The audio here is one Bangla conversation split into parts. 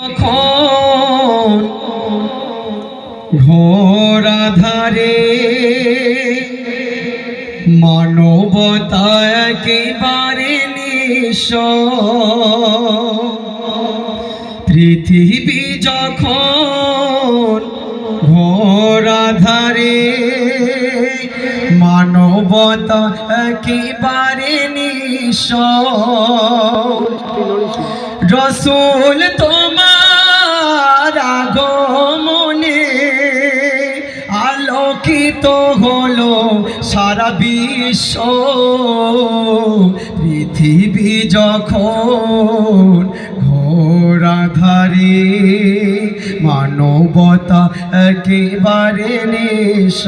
যখন ঘোর আধারে মানবতা একেবারে নিঃস। পৃথিবী যখন ঘোর আধারে মানবতা একেবারে নিঃস। রসুল তোমার আলোকিত হলো সারা বিশ্ব। পৃথিবী যখন ঘোরাধারে মানবতা একেবারে নিঃস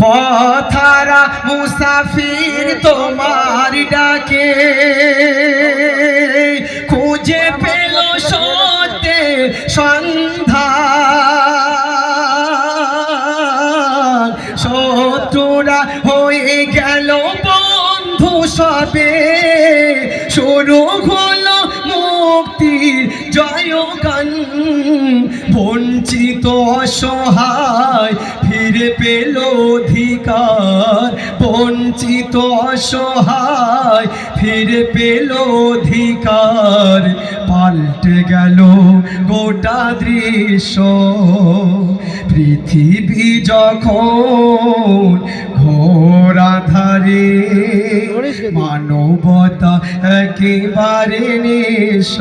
পথারা মুসাফির তোমার ডাকে, খুঁজে পেল শত্রুরা হয়ে গেল বন্ধু সবে। শুরু হলো মুক্তির জয়গান। বঞ্চিত অসহায় ফিরে পেল অধিকার। বঞ্চিত অসহায় ফিরে পেল অধিকার। পাল্টে গেল গোটা দৃশ্য। পৃথিবী যখন ঘোর আধারে মানবতা একেবারে নিঃস।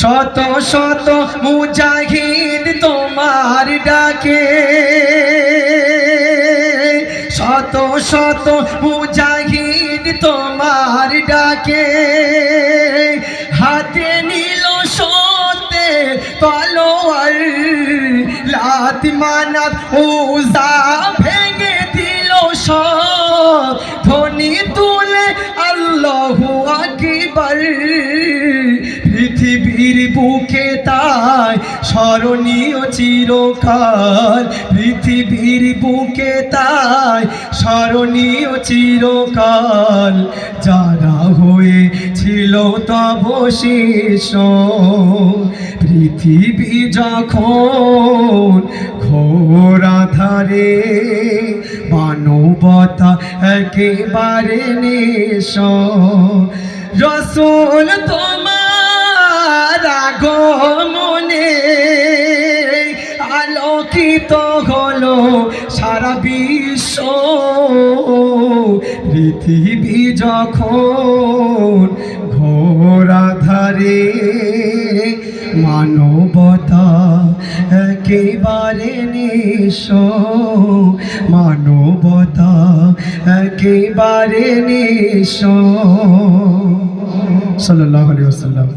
শত শত মুজাহিদ তোমার ডাকে। শত শত মুজাহিদ তোমার ডাকে। লাত উজা ভেঙে দিল সব। ধ্বনি তুলে আল্লাহু আকবার। পৃথিবীর বুকে তাই স্মরণীয় চিরকাল। পৃথিবীর বুকে তাই স্মরণীয় চিরকাল। যারা হয়েছিল তব শেষ। পৃথিবী যখন ঘোর আধারে মানবতা একেবারে নেশ রসুল তোমার আগমনে আলোকিত হলো সারা বিশ্ব। পৃথিবী যখন ঘোর আধারে মানবতা একেবারে নিঃস। মানবতা একেবারে নিঃস। সাল্লাহ ওয়াসাল্লাম।